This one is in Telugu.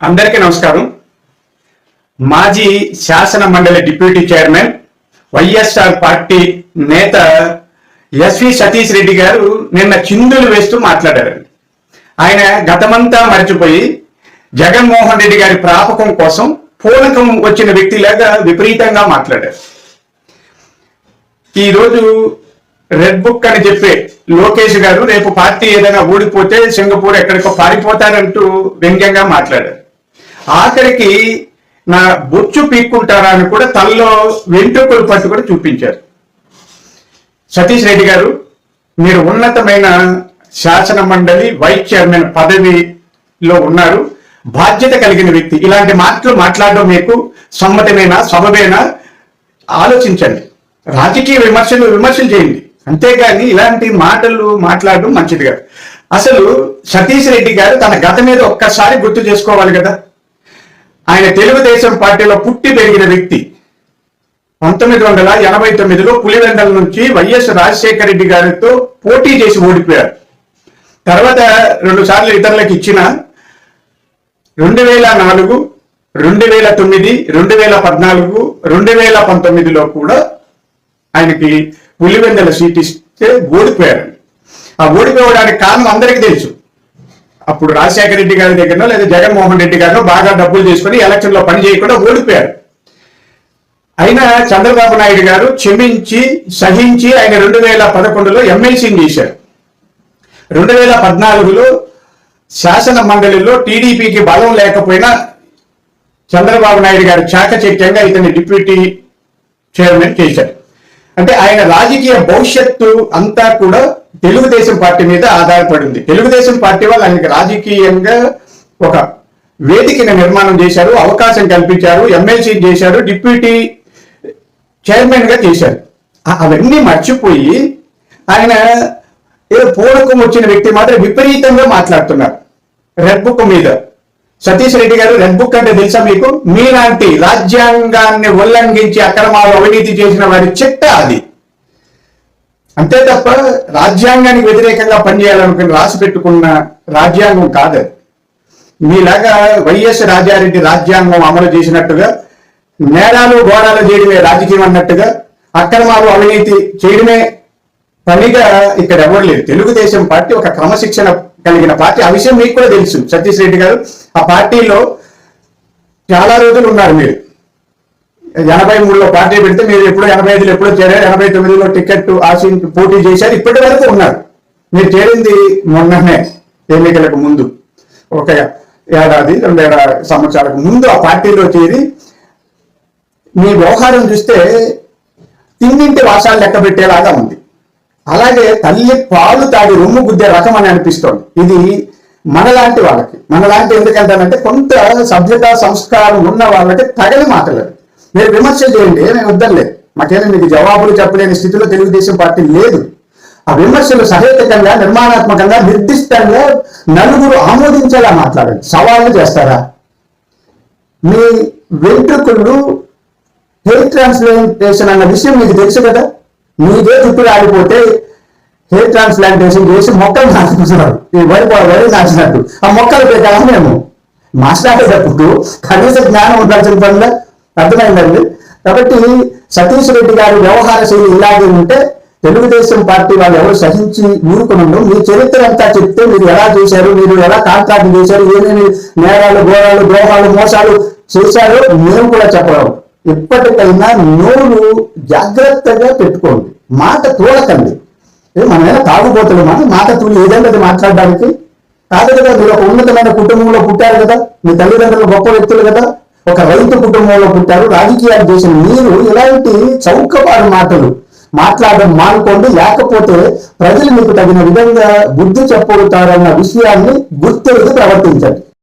అందరికీ నమస్కారం. మాజీ శాసన మండలి డిప్యూటీ చైర్మన్ వైఎస్ఆర్ పార్టీ నేత ఎస్వి సతీష్ రెడ్డి గారు నిన్న చిందులు వేస్తూ మాట్లాడారు. ఆయన గతమంతా మర్చిపోయి జగన్మోహన్ రెడ్డి గారి ప్రాపకం కోసం పూనకం వచ్చిన వ్యక్తిలాగా విపరీతంగా మాట్లాడారు. ఈ రోజు రెడ్ బుక్ అని చెప్పే లోకేష్ గారు రేపు పార్టీ ఏదైనా ఊడిపోతే సింగపూర్ ఎక్కడికో పారిపోతారంటూ వ్యంగ్యంగా మాట్లాడారు. ఆఖరికి నా బొచ్చు పీక్కుంటారా అని కూడా తనలో వెంట్రుకలు పట్టు కూడా చూపించారు. సతీష్ రెడ్డి గారు మీరు ఉన్నతమైన శాసన మండలి వైస్ చైర్మన్ పదవిలో ఉన్నారు. బాధ్యత కలిగిన వ్యక్తి. ఇలాంటి మాటలు మాట్లాడడం మీకు సమ్మతమేనా సబబేనా? ఆలోచించండి. రాజకీయ విమర్శలు విమర్శలు చేయండి. అంతేగాని ఇలాంటి మాటలు మాట్లాడడం మంచిది కాదు. అసలు సతీష్ రెడ్డి గారు తన గత మీద ఒక్కసారి గుర్తు చేసుకోవాలి కదా. ఆయన తెలుగుదేశం పార్టీలో పుట్టి పెరిగిన వ్యక్తి. పంతొమ్మిది వందల ఎనభై తొమ్మిదిలో పులివెందల నుంచి వైఎస్ రాజశేఖర రెడ్డి గారితో పోటీ చేసి ఓడిపోయారు. తర్వాత రెండు సార్లు ఇతరులకు ఇచ్చిన రెండు వేల నాలుగు రెండు వేల తొమ్మిది రెండు వేల పద్నాలుగు రెండు వేల పంతొమ్మిదిలో కూడా ఆయనకి పులివెందల సీట్ ఇస్తే ఓడిపోయారు. ఆ ఓడిపోవడానికి కారణం అందరికీ తెలుసు. అప్పుడు రాజశేఖర రెడ్డి గారి దగ్గరనో లేదా జగన్మోహన్ రెడ్డి గారినో బాగా డబ్బులు తీసుకుని ఎలక్షన్లో పని చేయకుండా ఓడిపోయారు. అయినా చంద్రబాబు నాయుడు గారు క్షమించి సహించి ఆయన రెండు వేల పదకొండులో ఎమ్మెల్సీని చేశారు. రెండు వేల పద్నాలుగులో శాసన మండలిలో టీడీపీకి బలం లేకపోయినా చంద్రబాబు నాయుడు గారు చాకచక్యంగా ఇతని డిప్యూటీ చైర్మన్ చేశారు. అంటే ఆయన రాజకీయ భవిష్యత్తు అంతా కూడా తెలుగుదేశం పార్టీ మీద ఆధారపడింది. తెలుగుదేశం పార్టీ వాళ్ళు ఆయనకి రాజకీయంగా ఒక వేదికను నిర్మాణం చేశారు అవకాశం కల్పించారు ఎమ్మెల్సీ చేశారు డిప్యూటీ చైర్మన్గా చేశారు అవన్నీ మర్చిపోయి ఆయన ఏదో పూనకం వచ్చిన వ్యక్తి మాత్రం విపరీతంగా మాట్లాడుతున్నారు. రెడ్ బుక్ మీద. సతీష్ రెడ్డి గారు రెడ్ బుక్ అంటే తెలుసా మీకు? మీలాంటి రాజ్యాంగాన్ని ఉల్లంఘించి అక్రమాలు అవినీతి చేసిన వారి చిట్ట అది. అంతే తప్ప రాజ్యాంగానికి వ్యతిరేకంగా పనిచేయాలనుకుని రాసి పెట్టుకున్న రాజ్యాంగం కాదు మీలాగా వైఎస్ రాజారెడ్డి రాజ్యాంగం అమలు చేసినట్టుగా నేరాలు గోడాలు చేయడమే రాజకీయం అన్నట్టుగా అక్రమాలు అవినీతి చేయడమే పనిగా ఇక్కడ ఎవరు లేదు తెలుగుదేశం పార్టీ ఒక క్రమశిక్షణ కలిగిన పార్టీ. ఆ విషయం మీకు కూడా తెలుసు. సతీష్ రెడ్డి గారు ఆ పార్టీలో చాలా రోజులు ఉన్నారు మీరు. ఎనభై మూడులో పార్టీ పెడితే మీరు ఎప్పుడో ఎనభై ఐదులో ఎప్పుడో చేరారు. ఎనభై తొమ్మిదిలో టికెట్ ఆశించి పోటీ చేశారు. ఇప్పటి వరకు ఉన్నారు. మీరు చేరింది మొన్ననే ఎన్నికలకు ముందు. ఒక ఏడాది రెండేడా సంవత్సరాలకు ముందు ఆ పార్టీలో చేరి మీ వ్యవహారం చూస్తే తిన్నింటి వాసాలు లెక్క పెట్టేలాగా ఉంది. అలాగే తల్లి పాలు తాగి రొమ్ము గుద్దే రకం అని అనిపిస్తోంది. ఇది మనలాంటి వాళ్ళకి. మనలాంటి ఎందుకంటానంటే కొంత సభ్యత సంస్కారం ఉన్న వాళ్ళకి తగని మాటలేదు మీరు విమర్శలు చేయండి ఏమీ వద్దలేదు మాకేమీ మీకు జవాబులు చెప్పలేని స్థితిలో తెలుగుదేశం పార్టీ లేదు. ఆ విమర్శలు సహేతకంగా నిర్మాణాత్మకంగా నిర్దిష్టంగా నలుగురు ఆమోదించేలా మాట్లాడండి. సవాళ్ళు చేస్తారా? మీ వెంట్రుకలు హెయిర్ ట్రాన్స్ప్లాంటేషన్ అన్న విషయం మీకు తెలుసు కదా? మీదే జుట్టు రాలిపోతే హెయిర్ ట్రాన్స్ప్లాంటేషన్ చేసి మొక్కలు నాటుతున్నారు. ఈ వరి పొ- వరి ఆ మొక్కలు పెట్టాము మేము మాట్లాడేటప్పుడు కనీస జ్ఞానం ఉండాల్సిన పనులు అర్థమైందండి? కాబట్టి సతీష్ రెడ్డి గారి వ్యవహార శైలి ఇలాగే ఉంటే తెలుగుదేశం పార్టీ వాళ్ళు ఎవరు సహించి ఊరుకున్నారు మీ చరిత్ర అంతా చెప్తే మీరు ఎలా చేశారు మీరు ఎలా కాంట్రాక్ట్ చేశారు ఏమేమి నేరాలు ఘోరాలు ద్రోహాలు మోసాలు చేశారో మేము కూడా చెప్పలేము ఇప్పటికైనా నోరు జాగ్రత్తగా పెట్టుకోండి. మాట తోడకండి ఏ మనమైనా తాగుబోతున్నామా మాట తూలి ఏదైనా మాట్లాడడానికి? కాదు కదా మీరు ఒక ఉన్నతమైన కుటుంబంలో పుట్టారు కదా? మీ తల్లిదండ్రులు గొప్ప వ్యక్తులు కదా? ఒక రైతు కుటుంబంలో పుట్టారు. రాజకీయాలు చేసిన మీరు ఇలాంటి చౌకబారు మాటలు మాట్లాడడం మానుకోండి. లేకపోతే ప్రజలు మీకు తగిన విధంగా బుద్ధి చెప్పగలుగుతారన్న విషయాన్ని గుర్తెరిగి ప్రవర్తించండి.